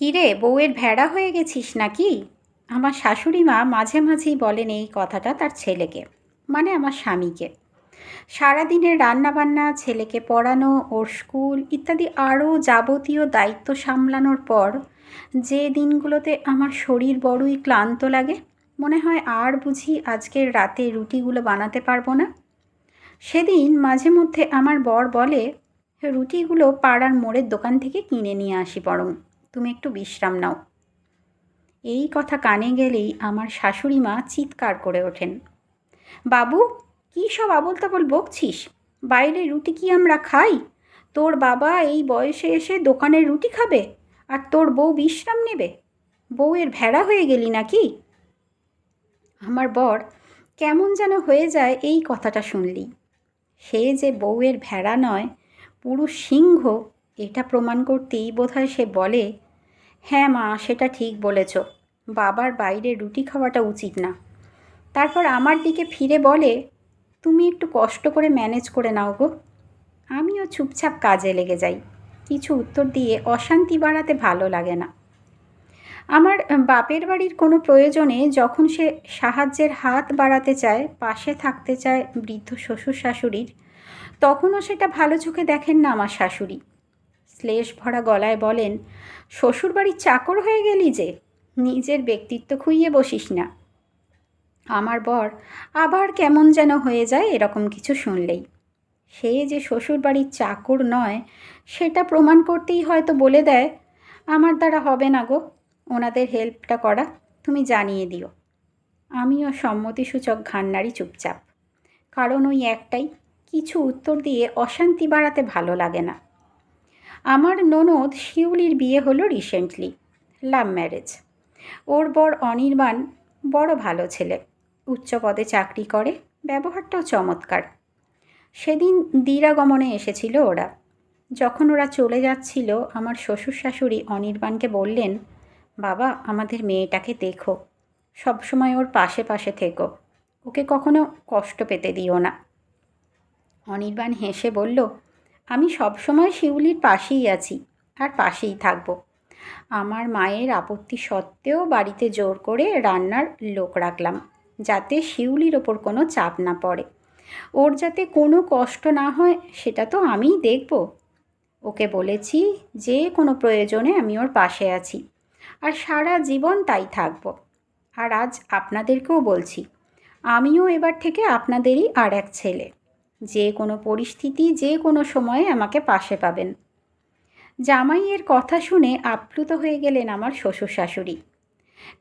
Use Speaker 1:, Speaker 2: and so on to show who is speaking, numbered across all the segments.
Speaker 1: কিরে, বউয়ের ভেড়া হয়ে গেছিস নাকি? আমার শাশুড়ি মা মাঝে মাঝেই বলেন এই কথাটা তার ছেলেকে মানে আমার স্বামীকে। সারাদিনের রান্নাবান্না, ছেলেকে পড়ানো, ওর স্কুল ইত্যাদি আরও যাবতীয় দায়িত্ব সামলানোর পর যে দিনগুলোতে আমার শরীর বড়ই ক্লান্ত লাগে, মনে হয় আর বুঝি আজকের রাতে রুটিগুলো বানাতে পারব না। সেদিন মাঝে মধ্যে আমার বর বলে, রুটিগুলো পাড়ার মোড়ের দোকান থেকে কিনে নিয়ে আসি বরং। তুমি একটু বিশ্রাম নাও। এই কথা কানে গেলেই আমার শাশুড়ি মা চিৎকার করে ওঠেন। বাবু, কী সব আবল তাবল বকছিস? বাইরে রুটি কি আমরা খাই? তোর বাবা এই বয়সে এসে দোকানের রুটি খাবে আর তোর বউ বিশ্রাম নেবে? বউয়ের ভেড়া হয়ে গেলি নাকি? আমার বর কেমন যেন হয়ে যায় এই কথাটা শুনলি। সে যে বউয়ের ভেড়া নয়, পুরুষ সিংহ, এটা প্রমাণ করতেই বোধহয় সে বলে হ্যাঁ মা, সেটা ঠিক বলেছ। বাবার বাইরে রুটি খাওয়াটা উচিত না। তারপর আমার দিকে ফিরে বলে, তুমি একটু কষ্ট করে ম্যানেজ করে নাও গো। আমিও চুপচাপ কাজে লেগে যাই। কিছু উত্তর দিয়ে অশান্তি বাড়াতে ভালো লাগে না। আমার বাপের বাড়ির কোনো প্রয়োজনে যখন সে সাহায্যের হাত বাড়াতে চায়, পাশে থাকতে চায় বৃদ্ধ শ্বশুর শাশুড়ির, তখনও সেটা ভালো চোখে দেখেন না আমার শাশুড়ি। শ্লেষ ভরা গলায় বলেন, শ্বশুরবাড়ির চাকর হয়ে গেলি যে, নিজের ব্যক্তিত্ব খুইয়ে বসিস না। আমার বর আবার কেমন যেন হয়ে যায় এরকম কিছু শুনলেই। সে যে শ্বশুরবাড়ির চাকর নয়, সেটা প্রমাণ করতেই হয়তো বলে দেয়, আমার দ্বারা হবে না গো, ওনাদের হেল্পটা করা, তুমি জানিয়ে দিও। আমিও সম্মতিসূচক ঘান্নারি চুপচাপ। কারণ ওই একটাই, কিছু উত্তর দিয়ে অশান্তি বাড়াতে ভালো লাগে না। আমার ননদ শিউলির বিয়ে হলো রিসেন্টলি লাভ ম্যারেজ ওর বর অনির্বাণ বড় ভালো ছেলে, উচ্চ পদে চাকরি করে, ব্যবহারটাও চমৎকার। সেদিন দিরাগমনে এসেছিল ওরা। যখন ওরা চলে যাচ্ছিল, আমার শ্বশুর শাশুড়ি অনির্বাণকে বললেন, বাবা, আমাদের মেয়েটাকে দেখো। সবসময় ওর পাশে পাশে থেকো। ওকে কখনো কষ্ট পেতে দিও না। অনির্বাণ হেসে বলল আমি সবসময় শিউলির পাশেই আছি আর পাশেই থাকব। আমার মায়ের আপত্তি সত্ত্বেও বাড়িতে জোর করে রান্নার লোক রাখলাম, যাতে শিউলির ওপর কোনো চাপ না পড়ে। ওর যাতে কোনো কষ্ট না হয়, সেটা তো আমিই দেখব। ওকে বলেছি যে কোনো প্রয়োজনে আমি ওর পাশে আছি আর সারা জীবন তাই থাকব। আর আজ আপনাদেরকেও বলছি, আমিও এবার থেকে আপনাদেরই আর এক ছেলে। যে কোনো পরিস্থিতি, যে কোনো সময়ে আমাকে পাশে পাবেন। জামাইয়ের কথা শুনে আপ্লুত হয়ে গেলেন আমার শ্বশুর শাশুড়ি।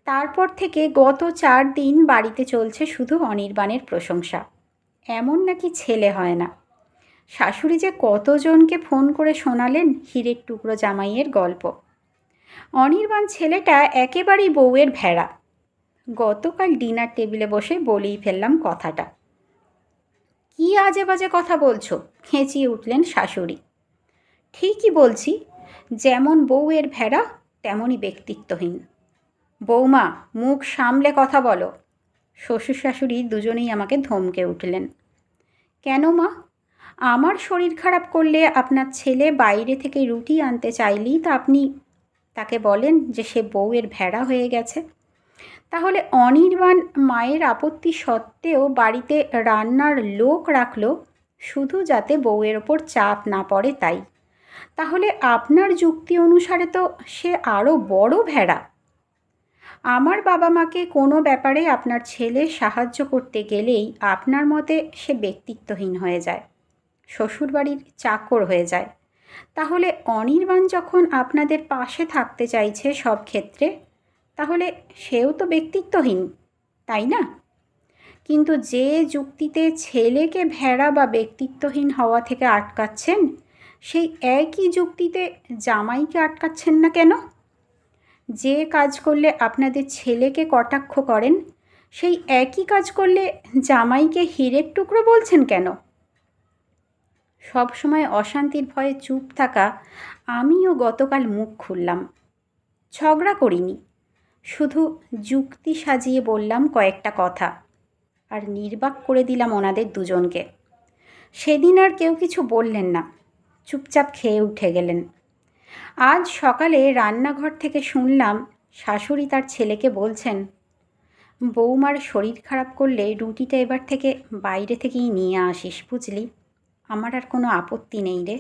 Speaker 1: তারপর থেকে গত চার দিন বাড়িতে চলছে শুধু অনির্বাণের প্রশংসা। এমন নাকি ছেলে হয় না। শাশুড়ি যে কতজনকে ফোন করে শোনালেন, হীরের টুকরো জামাইয়ের গল্প। অনির্বাণ ছেলেটা একেবারেই বউয়ের ভেড়া। গতকাল ডিনার টেবিলে বসে বলেই ফেললাম কথাটা। কী আজে বাজে কথা বলছো? খেঁচিয়ে উঠলেন শাশুড়ি। ঠিকই বলছি, যেমন বউয়ের ভেড়া, তেমনই ব্যক্তিত্বহীন। বৌমা, মুখ সামলে কথা বলো। শ্বশুর শাশুড়ি দুজনেই আমাকে ধমকে উঠলেন। কেন মা? আমার শরীর খারাপ করলে আপনার ছেলে বাইরে থেকে রুটি আনতে চাইলেই তা আপনি তাকে বলেন যে সে বউয়ের ভেড়া হয়ে গেছে। তাহলে অনির্বাণ মায়ের আপত্তি সত্ত্বেও বাড়িতে রান্নার লোক রাখল শুধু যাতে বউয়ের ওপর চাপ না পড়ে তাই। তাহলে আপনার যুক্তি অনুসারে তো সে আরও বড় ভেড়া। আমার বাবা মাকে কোনো ব্যাপারে আপনার ছেলে সাহায্য করতে গেলেই আপনার মতে সে ব্যক্তিত্বহীন হয়ে যায়, শ্বশুরবাড়ির চাকর হয়ে যায়। তাহলে অনির্বাণ যখন আপনাদের পাশে থাকতে চাইছে সব ক্ষেত্রে তাহলে সেও তো ব্যক্তিত্বহীন, তাই না? কিন্তু যে যুক্তিতে ছেলেকে ভেড়া বা ব্যক্তিত্বহীন হওয়া থেকে আটকাচ্ছেন, সেই একই যুক্তিতে জামাইকে আটকাচ্ছেন না কেন? যে কাজ করলে আপনাদের ছেলেকে কটাক্ষ করেন, সেই একই কাজ করলে জামাইকে হীরের টুকরো বলছেন কেন? সব সময় অশান্তির ভয়ে চুপ থাকা আমিও গতকাল মুখ খুললাম। ঝগড়া করিনি। শুধু যুক্তি সাজিয়ে বললাম কয়েকটা কথা আর নির্বাক করে দিলাম ওনাদের দুজনকে। সেদিন আর কেউ কিছু বললেন না, চুপচাপ খেয়ে উঠে গেলেন। আজ সকালে রান্নাঘর থেকে শুনলাম শাশুড়ি তার ছেলেকে বলছেন, বৌমার শরীর খারাপ করলে রুটিটা এবার থেকে বাইরে থেকেই নিয়ে আসিস বুঝলি, আমার আর কোনো আপত্তি নেই রে।